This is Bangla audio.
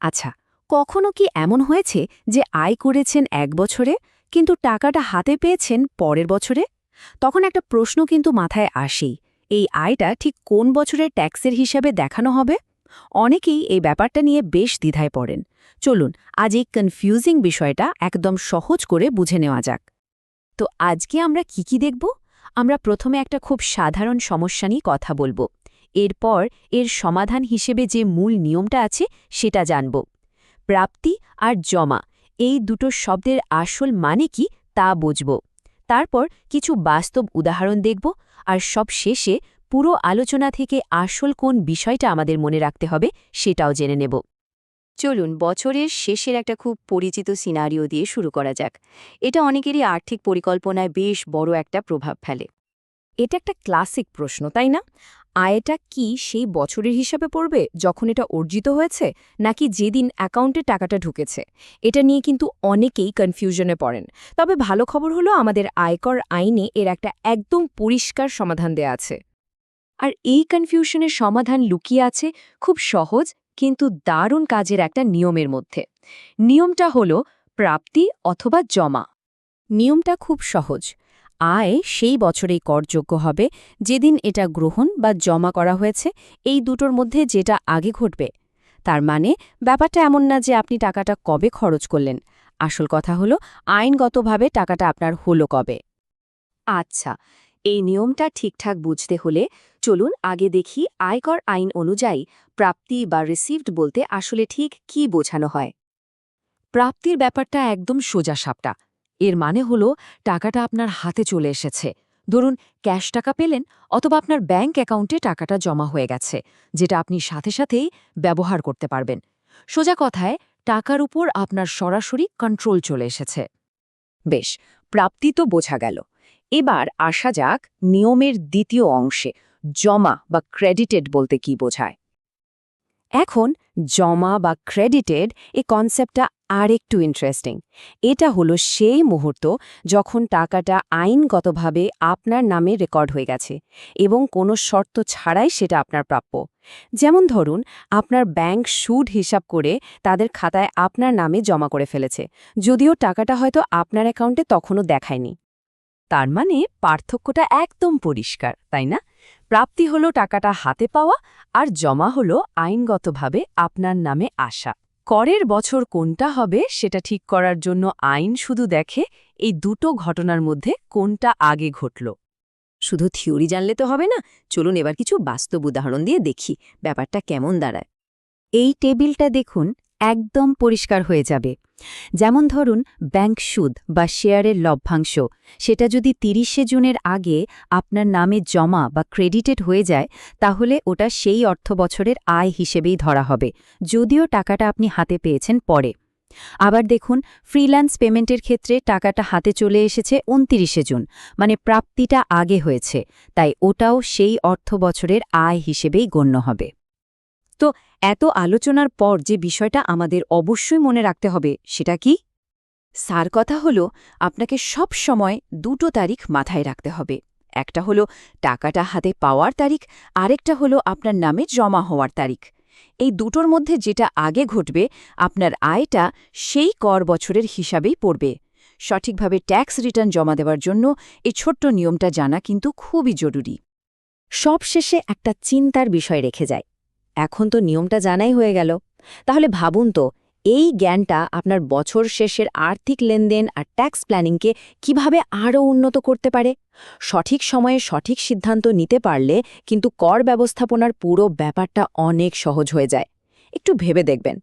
আচ্ছা কখনো কি এমন হয়েছে যে আয় করেছেন এক বছরে, কিন্তু টাকাটা হাতে পেয়েছেন পরের বছরে? তখন একটা প্রশ্ন কিন্তু মাথায় আসেই, এই আয়টা ঠিক কোন বছরের ট্যাক্সের হিসাবে দেখানো হবে? অনেকেই এই ব্যাপারটা নিয়ে বেশ দ্বিধায় পড়েন। চলুন, আজ এই কনফিউজিং বিষয়টা একদম সহজ করে বুঝে নেওয়া যাক। তো আজকে আমরা কি কি দেখব? আমরা প্রথমে একটা খুব সাধারণ সমস্যা নিয়ে কথা বলব। এরপর এর সমাধান হিসেবে যে মূল নিয়মটা আছে সেটা জানব। প্রাপ্তি আর জমা, এই দুটো শব্দের আসল মানে কি তা বুঝব। তারপর কিছু বাস্তব উদাহরণ দেখব আর সব শেষে পুরো আলোচনা থেকে আসল কোন বিষয়টা আমাদের মনে রাখতে হবে সেটাও জেনে নেব। চলুন, বছরের শেষের একটা খুব পরিচিত সিনারিও দিয়ে শুরু করা যাক। এটা অনেকেরই আর্থিক পরিকল্পনায় বেশ বড় একটা প্রভাব ফেলে। এটা একটা ক্লাসিক প্রশ্ন, তাই না? আয়টা কি সেই বছরের হিসাবে পড়বে যখন এটা অর্জিত হয়েছে, নাকি যেদিন অ্যাকাউন্টে টাকাটা ঢুকেছে? এটা নিয়ে কিন্তু অনেকেই কনফিউশনে পড়েন। তবে ভালো খবর হলো আমাদের আয়কর আইনে এর একটা একদম পরিষ্কার সমাধান দেয়া আছে। আর এই কনফিউশনের সমাধান লুকিয়ে আছে খুব সহজ কিন্তু দারুণ কাজের একটা নিয়মের মধ্যে। নিয়মটা হল প্রাপ্তি অথবা জমা। নিয়মটা খুব সহজ। আয় সেই বছরেই করযোগ্য হবে, যেদিন এটা গ্রহণ বা জমা করা হয়েছে, এই দুটোর মধ্যে যেটা আগে ঘটবে। তার মানে ব্যাপারটা এমন না যে আপনি টাকাটা কবে খরচ করলেন। আসল কথা হলো, আইনগতভাবে টাকাটা আপনার হলো কবে। আচ্ছা এই নিয়মটা ঠিকঠাক বুঝতে হলে চলুন আগে দেখি আয়কর আইন অনুযায়ী প্রাপ্তি বা রিসিভড বলতে আসলে ঠিক কি বোঝানো হয়। প্রাপ্তির ব্যাপারটা একদম সোজা সাপটা। এর মানে হল টাকাটা আপনার হাতে চলে এসেছে। ধরুন, ক্যাশ টাকা পেলেন অথবা আপনার ব্যাংক অ্যাকাউন্টে টাকাটা জমা হয়ে গেছে, যেটা আপনি সাথে সাথেই ব্যবহার করতে পারবেন। সোজা কথায়, টাকার উপর আপনার সরাসরি কন্ট্রোল চলে এসেছে। বেশ, প্রাপ্তি তো বোঝা গেল। এবার আসা যাক নিয়মের দ্বিতীয় অংশে, জমা বা ক্রেডিটেড বলতে কি বোঝায়। এখন, জমা বা ক্রেডিটেড এ কনসেপ্টটা আরেকটু ইন্টারেস্টিং এটা হলো সেই মুহূর্ত যখন টাকাটা আইনগতভাবে আপনার নামে রেকর্ড হয়ে গেছে এবং কোনো শর্ত ছাড়াই সেটা আপনার প্রাপ্য। যেমন ধরুন, আপনার ব্যাংক সুদ হিসাব করে তাদের খাতায় আপনার নামে জমা করে ফেলেছে, যদিও টাকাটা হয়তো আপনার অ্যাকাউন্টে তখনও দেখায়নি। তার মানে পার্থক্যটা একদম পরিষ্কার, তাই না? প্রাপ্তি হলো টাকাটা হাতে পাওয়া আর জমা হলো আইনগতভাবে আপনার নামে আসা। করের বছর কোনটা হবে সেটা ঠিক করার জন্য আইন শুধু দেখে এই দুটো ঘটনার মধ্যে কোনটা আগে ঘটল। শুধু থিওরি জানলে তো হবে না, চলুন এবার কিছু বাস্তব উদাহরণ দিয়ে দেখি ব্যাপারটা কেমন দাঁড়ায়। এই টেবিলটা দেখুন একদম পরিষ্কার হয়ে যাবে। যেমন ধরুন, ব্যাংক সুদ বা শেয়ারের লভ্যাংশ, সেটা যদি তিরিশে জুনের আগে আপনার নামে জমা বা ক্রেডিটেড হয়ে যায়, তাহলে ওটা সেই অর্থ বছরের আয় হিসেবেই ধরা হবে, যদিও টাকাটা আপনি হাতে পেয়েছেন পরে। আবার দেখুন, ফ্রিল্যান্স পেমেন্টের ক্ষেত্রে টাকাটা হাতে চলে এসেছে উনতিরিশে জুন মানে প্রাপ্তিটা আগে হয়েছে, তাই ওটাও সেই অর্থ বছরের আয় হিসেবেই গণ্য হবে। তো এত আলোচনার পর যে বিষয়টা আমাদের অবশ্যই মনে রাখতে হবে, সেটা কি? সার কথা হলো, আপনাকে সব সময় দুটো তারিখ মাথায় রাখতে হবে। একটা হলো টাকাটা হাতে পাওয়ার তারিখ, আরেকটা হলো আপনার নামে জমা হওয়ার তারিখ। এই দুটোর মধ্যে যেটা আগে ঘটবে, আপনার আয়টা সেই কর বছরের হিসাবেই পড়বে। সঠিকভাবে ট্যাক্স রিটার্ন জমা দেওয়ার জন্য এই ছোট্ট নিয়মটা জানা কিন্তু খুবই জরুরি। সবশেষে একটা চিন্তার বিষয় রেখে যায় এখন তো নিয়মটা জানাই হয়ে গেল। তাহলে ভাবুন তো, এই জ্ঞানটা আপনার বছর শেষের আর্থিক লেনদেন আর ট্যাক্স প্ল্যানিংকে কীভাবে আরও উন্নত করতে পারে? সঠিক সময়ে সঠিক সিদ্ধান্ত নিতে পারলে কিন্তু কর ব্যবস্থাপনার পুরো ব্যাপারটা অনেক সহজ হয়ে যায়। একটু ভেবে দেখবেন।